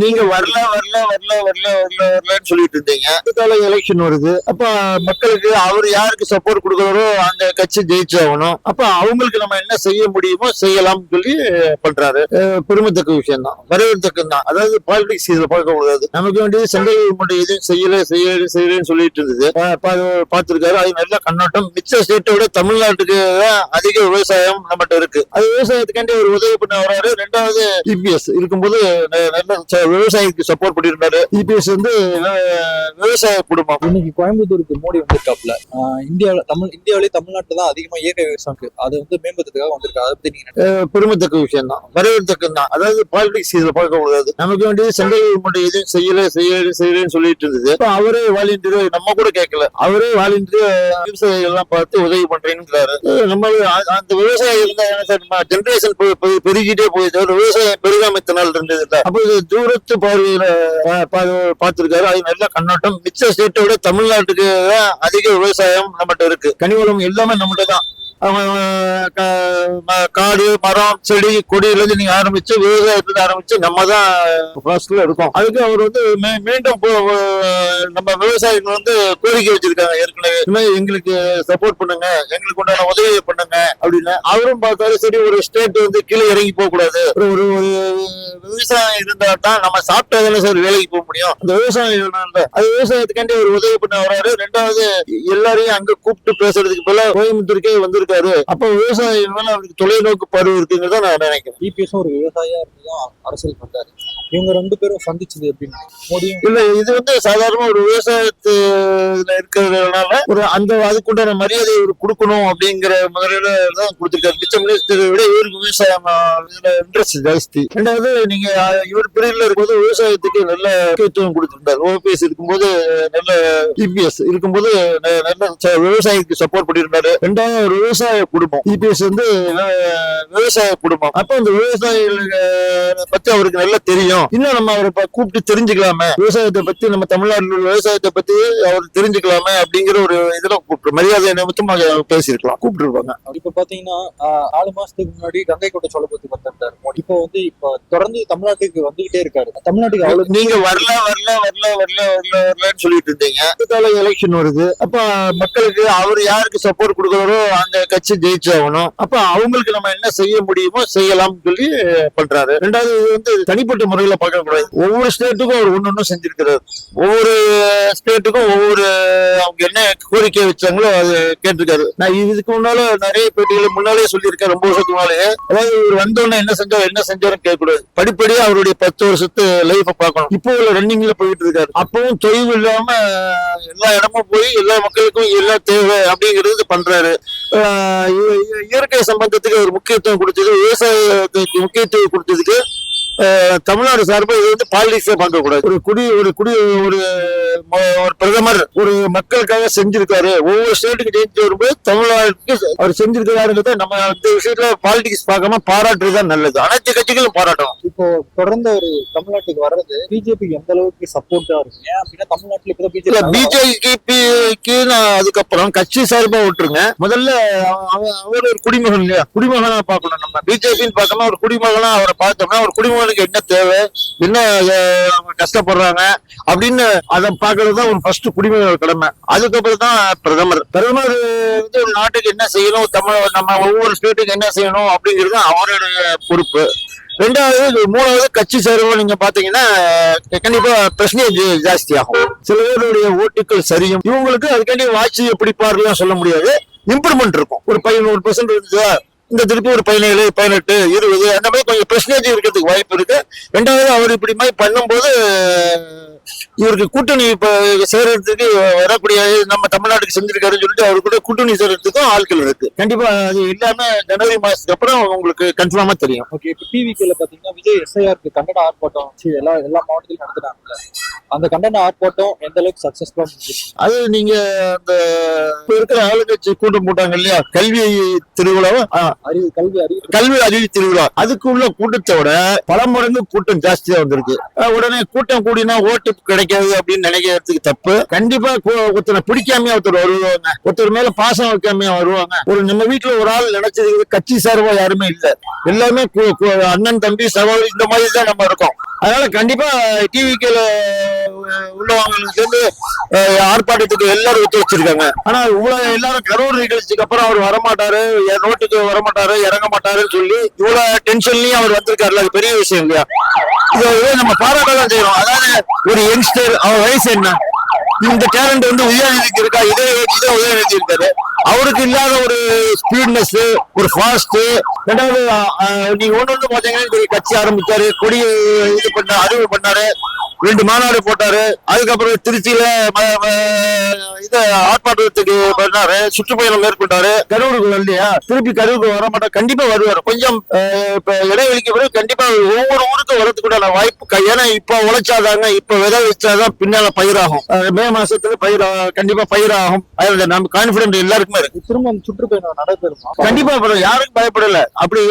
நீங்க வரல வரல வரல வரல வரல வரலன்னு சொல்லிட்டு இருந்தீங்க. இதுக்கால எலெக்ஷன் வருது. அப்ப மக்களுக்கு அவர் யாருக்கு சப்போர்ட் கொடுக்குறாரோ அந்த கட்சி ஜெயிச்சாகணும் அப்ப அவங்களுக்கு நம்ம என்ன செய்ய முடியுமோ செய்யலாம்னு சொல்லி பண்றாரு. அஹ் பெருமைத்தக்க விஷயம் தான் வரவேற்கத்தக்க தான் அதாவது பாலிடிக்ஸ் இதுல பார்க்க கூடாது நமக்கு வேண்டியது சென்ட்ரல் கவர்மெண்ட் எதுவும் செய்யல செய்யல செய்யலன்னு சொல்லிட்டு இருந்தது. பார்த்திருக்காரு. அது நல்ல கண்ணோட்டம். மிச்ச ஸ்டேட்டை விட தமிழ்நாட்டுக்கு தான் அதிக விவசாயம் நம்மகிட்ட இருக்கு. அது விவசாயத்துக்காண்டி ஒரு உதவி பண்ண வராரு ரெண்டாவது இபிஎஸ் இருக்கும்போது நல்ல விவசாயிக்கு சப்போர்ட் பண்ணியிருந்தாரு. இபிஎஸ் வந்து அஹ், விவசாய குடும்பம். இன்னைக்கு கோயம்புத்தூருக்கு மோடி வந்திருக்காப்ல இந்தியாவில தமிழ் இந்தியாவிலே தமிழ்நாட்டுல தான் அதிகமா இயற்கை விவசாயம் இருக்கு. அது வந்து மேம்படுத்துறதுக்காக வந்திருக்காரு அதை பத்தி பெருமைத்தக்க விஷயம் தான் வரவேற்கத்தக்க தான் அதாவது பாலிடிக்ஸ் இதுல பார்க்க கூடாது நமக்கு வேண்டியது சென்ட்ரல் கவர்மெண்ட் எதுவும் செய்யல செய்யல செய்யலன்னு சொல்லிட்டு இருந்தது. இப்ப அவரே வாலண்டியர் நம்ம கூட கேட்கல. அவரே வாலண்டியர் விவசாயிகள் எல்லாம் பார்த்து உதவி அஹ் நம்ம அந்த விவசாயி இருந்தா என்ன சார் ஜென்ரேஷன் பெருகிட்டே போயிடுச்சு. ஒரு விவசாயம் பெருகாமத்தினால் இருந்தது இல்ல. அப்ப இது தூரத்து பார்த்திருக்காரு. அது நல்ல கண்ணோட்டம். மிச்ச ஸ்டேட்டை விட தமிழ்நாட்டுக்கு தான் அதிக விவசாயம் நம்மகிட்ட இருக்கு. கனிவளம் எல்லாமே நம்மகிட்ட தான். காடு மரம் செடி கொடியில இருந்து நீங்க ஆரம்பிச்சு விவசாயத்துல ஆரம்பிச்சு நம்ம தான் ஃபர்ஸ்ட்ல இருக்கோம். அதுக்கு அவர் வந்து மீ- மீண்டும் போ- நம்ம விவசாயிகள் வந்து கோரிக்கை வச்சிருக்காங்க. ஏற்கனவே எங்களுக்கு சப்போர்ட் பண்ணுங்க எங்களுக்கு உண்டான உதவியை பண்ணுங்க அப்படின்னு. அவரும் பார்த்தாரு சரி ஒரு ஸ்டேட் வந்து கீழே இறங்கி போக கூடாது. ஒரு ஒரு விவசாயம் இருந்தா தான் நம்ம சாப்பிட்டாதானே சார் வேலைக்கு போக முடியும். அந்த விவசாயம் அது விவசாயத்துக்காண்டி ஒரு உதவி பண்ண வராரு ரெண்டாவது எல்லாரையும் அங்க கூப்பிட்டு பேசுறதுக்கு போல கோயம்புத்தூருக்கே இருக்காரு அப்ப விவசாயம் மேல அவருக்கு தொலைநோக்கு பார்வை இருக்குங்கிறத நான் நினைக்கிறேன். இபிஎஸும் ஒரு விவசாயியா இருந்துதான் அரசியல் பண்றாரு. இவங்க ரெண்டு பேரும் சந்திச்சது எப்படின்னு மோடியும் இல்ல இது வந்து சாதாரண ஒரு விவசாயத்துல இருக்கிறதுனால ஒரு அந்த அதுக்குண்டான மரியாதை இவர் கொடுக்கணும் அப்படிங்கிற முதலில் தான் கொடுத்துருக்காரு. மிச்ச மினிஸ்டர் விட இவருக்கு விவசாயம் இன்ட்ரெஸ்ட் ஜாஸ்தி. ரெண்டாவது நீங்க இவர் பிரிவில் இருக்கும்போது விவசாயத்துக்கு நல்ல முக்கியத்துவம் கொடுத்துருந்தார். ஓபிஎஸ் இருக்கும்போது நல்ல இபிஎஸ் இருக்கும்போது ந- நல்ல விவசாயிக்கு சப்போர்ட் பண்ணியிருந்தாரு. ரெண்டாவது ஒரு விவசாய குடும்பம். இபிஎஸ் வந்து விவசாய குடும்பம். அப்ப அந்த விவசாயிகள் பத்தி அவருக்கு நல்லா தெரியும். இன்னும் நம்ம அவரை கூப்பிட்டு தெரிஞ்சுக்கலாமே. விவசாயத்தை பத்தி நம்ம தமிழ்நாட்டில் உள்ள விவசாயத்தை பத்தி அவர் தெரிஞ்சுக்கலாமே அப்படிங்கிற ஒரு இதுல கூப்பிட்டு மரியாதை நிமித்தமாக பேசியிருக்கலாம். கூப்பிட்டு இருப்பாங்க இப்ப பாத்தீங்கன்னா நாலு மாசத்துக்கு முன்னாடி கங்கை கொண்ட சோழபுரத்துக்கு வந்திருந்தாரு. மோடி இப்போ வந்து இப்ப தொடர்ந்து தமிழ்நாட்டுக்கு வந்துகிட்டே இருக்காரு. தமிழ்நாட்டுக்கு அவ்வளவு நீங்க வரல வரல வரல வரல வரல வரலன்னு சொல்லிட்டு இருந்தீங்க. இதுக்கால எலெக்ஷன் வருது. அப்ப மக்களுக்கு அவர் யாருக்கு சப்போர்ட் கொடுக்கறாரோ அந்த கட்சி ஜெயிச்சு ஆகணும். அப்ப அவங்களுக்கு நம்ம என்ன செய்ய முடியுமோ செய்யலாம்னு சொல்லி பண்றாரு. ரெண்டாவது வந்து தனிப்பட்ட முறையில பார்க்க கூடாது ஒவ்வொரு ஸ்டேட்டுக்கும் அவர் ஒண்ணு ஒன்றும் செஞ்சிருக்கிறார். ஒவ்வொரு ஸ்டேட்டுக்கும் ஒவ்வொரு அவங்க என்ன கோரிக்கை வச்சாங்களோ அது கேட்டிருக்காரு. நான் இதுக்கு முன்னால நிறைய பேட்டிகளை முன்னாலே சொல்லியிருக்கேன் ரொம்ப வருஷத்துக்கு முன்னாலே. அதாவது இவர் வந்தோடனே என்ன செஞ்சார் என்ன செஞ்சாருன்னு கேட்கக்கூடாது. படிப்படியா அவருடைய பத்து வருஷத்து லைஃப பார்க்கணும். இப்போ உள்ள ரன்னிங்ல போயிட்டு இருக்காரு. அப்பவும் தொய்வு இல்லாம எல்லா இடமும் போய் எல்லா மக்களுக்கும் எல்லாம் தேவை அப்படிங்கிறது பண்றாரு. ஆஹ் இயற்கை சம்பந்தத்துக்கு ஒரு முக்கியத்துவம் கொடுத்தது விவசாயத்துக்கு முக்கியத்துவம் கொடுத்ததுக்கு தமிழ்நாடு சார்பில் இது வந்து பாலிடிக்ஸே பார்க்க கூடாது ஒரு குடி ஒரு குடி ஒரு ஒரு பிரதமர் ஒரு மக்களுக்காக செஞ்சிருக்காரு. ஒவ்வொரு ஸ்டேட்டுக்கு ஜெயிச்சு வரும்போது தமிழ்நாட்டுக்கு அவர் செஞ்சிருக்கிறாருங்கிறத நம்ம இந்த விஷயத்துல பாலிடிக்ஸ் பார்க்காம பாராட்டுறது தான் நல்லது. அனைத்து கட்சிகளும் பாராட்டணும். இப்போ தொடர்ந்து ஒரு தமிழ்நாட்டுக்கு வர்றது பிஜேபிக்கு எந்த அளவுக்கு சப்போர்ட்டா இருக்கும் ஏன் அப்படின்னா தமிழ்நாட்டுல இல்ல பிஜேபி பிஜேபிக்கு அதுக்கப்புறம் கட்சி சார்பா விட்டுருங்க. முதல்ல அவ- அவ- அவர் ஒரு குடிமகன் இல்லையா? குடிமகனா பார்க்கணும் நம்ம. பிஜேபின்னு பார்க்காம ஒரு குடிமகனா அவரை பார்த்தோம்னா ஒரு குடிமகனுக்கு என்ன தேவை? என்ன கஷ்டப்படுறாங்க? அப்படின்னு அதை பாக்குறது தான் ஒரு ஃபர்ஸ்ட் குடிமையோட கடமை. அதுக்கப்புறம் தான் பிரதமர். பிரதமர் வந்து ஒரு நாட்டுக்கு என்ன செய்யணும் தமிழ் நம்ம ஒவ்வொரு ஸ்டேட்டுக்கு என்ன செய்யணும் அப்படிங்கிறது அவருடைய பொறுப்பு. ரெண்டாவது மூணாவது கட்சி சேர்வு நீங்க பாத்தீங்கன்னா கண்டிப்பா பிரச்சனை ஜாஸ்தி ஆகும் சில பேருடைய ஓட்டுகள் சரியும். இவங்களுக்கு அதுக்காண்டி வாட்சி எப்படி பாருலாம் சொல்ல முடியாது. இம்ப்ரூவ்மெண்ட் இருக்கும். ஒரு பதினோரு பர்சன்ட் இருந்துச்சா இந்த திருப்பி ஒரு பதினேழு பதினெட்டு இருபது அந்த மாதிரி கொஞ்சம் பெர்சன்டேஜ் இருக்கிறதுக்கு வாய்ப்பு இருக்கு. ரெண்டாவது அவர் இப்படி மாதிரி பண்ணும்போது இவருக்கு கூட்டணி இப்போ சேர்றதுக்கு வரக்கூடிய நம்ம தமிழ்நாட்டுக்கு செஞ்சிருக்காருன்னு சொல்லிட்டு அவரு கூட கூட்டணி சேர்றதுக்கும் ஆட்கள் இருக்கு. கண்டிப்பா அது எல்லாமே ஜனவரி மாசத்துக்கு அப்புறம் உங்களுக்கு கன்ஃபார்மா தெரியும். ஓகே இப்போ டிவிக்கில் பார்த்தீங்கன்னா விஜய் எஸ்ஐஆருக்கு கன்னட ஆர்ப்பாட்டம் எல்லா எல்லா மாவட்டத்திலும் நடத்துனாங்கல்ல அந்த கண்டன ஆர்ப்பாட்டம் எந்த அளவுக்கு சக்சஸ்ஃபுல்லா அது நீங்க அந்த இப்ப இருக்கிற ஆளுங்கட்சி கூட்டம் போட்டாங்க இல்லையா? கல்வி திருவிழாவை? அறிவு கல்வி அறிவு. கல்வி அறிவு திருவிழா. அதுக்கு உள்ள கூட்டத்தை விட பல மடங்கு கூட்டம் ஜாஸ்தியா வந்திருக்கு. உடனே கூட்டம் கூடினா ஓட்டு கிடைக்காது அப்படின்னு நினைக்கிறதுக்கு தப்பு. கண்டிப்பா ஒருத்தரை பிடிக்காம ஒருத்தர் வருவாங்க. ஒருத்தர் மேல பாசம் வைக்காம வருவாங்க. ஒரு நம்ம வீட்டுல ஒரு ஆள் நினைச்சது கட்சி சார்பா யாருமே இல்ல. எல்லாமே அண்ணன் தம்பி சகோதரி இந்த மாதிரி தான் நம்ம இருக்கோம். அதனால கண்டிப்பா டிவிக்கில உள்ளவங்களுக்கு வந்து ஆர்ப்பாட்டத்துக்கு எல்லாரும் ஒத்துழைச்சிருக்காங்க ஆனா இவ்வளவு எல்லாரும் கரூர் நிகழ்ச்சிக்கு அப்புறம் அவர் வரமாட்டாரு என் ரோட்டுக்கு வரமாட்டாரு இறங்க மாட்டாருன்னு சொல்லி இவ்வளவு டென்ஷன்லயும் அவர் வந்திருக்காருல அது பெரிய விஷயம் இல்லையா? இதை நம்ம பாராட்டதான் செய்யறோம். அதாவது ஒரு யங்ஸ்டர் அவர் வயசு என்ன? இந்த டேலண்ட் வந்து உதயநிதிக்கு இருக்கா? இதே இதே உதயநிதி இருக்காரு. அவருக்கு இல்லாத ஒரு ஸ்பீட்னஸ் ஒரு ஃபாஸ்ட் ரெண்டாவது நீங்க ஒண்ணு வந்து பாத்தீங்கன்னா கட்சி ஆரம்பிச்சாரு கொடி இது பண்ண அறிவு பண்ணாரு. ரெண்டு மாநாடு போட்டாரு. அதுக்கப்புறம் திருச்சியில இது ஆர்ப்பாட்டத்துக்கு பண்ணாரு. சுற்றுப்பயணம் மேற்கொண்டாரு. கரூருக்கு வரலையா? திருப்பி கரூருக்கு வர மாட்டா கண்டிப்பா வருவாரு. கொஞ்சம் இடைவெளிக்கு பிறகு கண்டிப்பா ஒவ்வொரு ஊருக்கும் வரதுக்குண்டான வாய்ப்பு ஏன்னா இப்ப உழைச்சாதாங்க இப்ப விதை வச்சாதான் பின்னால பயிராகும். மே மாசத்துல பயிர் கண்டிப்பா பயிராகும். அதுல நம்ம கான்பிடன்ட் எல்லாருக்குமே இருக்கு. திரும்ப சுற்றுப்பயணம் நடைபெறுமா கண்டிப்பா யாருக்கும் பயப்படல. அப்படி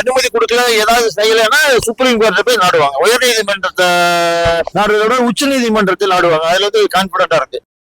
அனுமதி கொடுக்கல ஏதாவது செய்யலைன்னா சுப்ரீம் கோர்ட்ல போய் நாடுவாங்க. உயர் நீதிமன்றத்தை விட உச்ச நீதிமன்றத்தில் நாடுவாங்க. அதுல வந்து கான்பிடண்டா இருக்கு.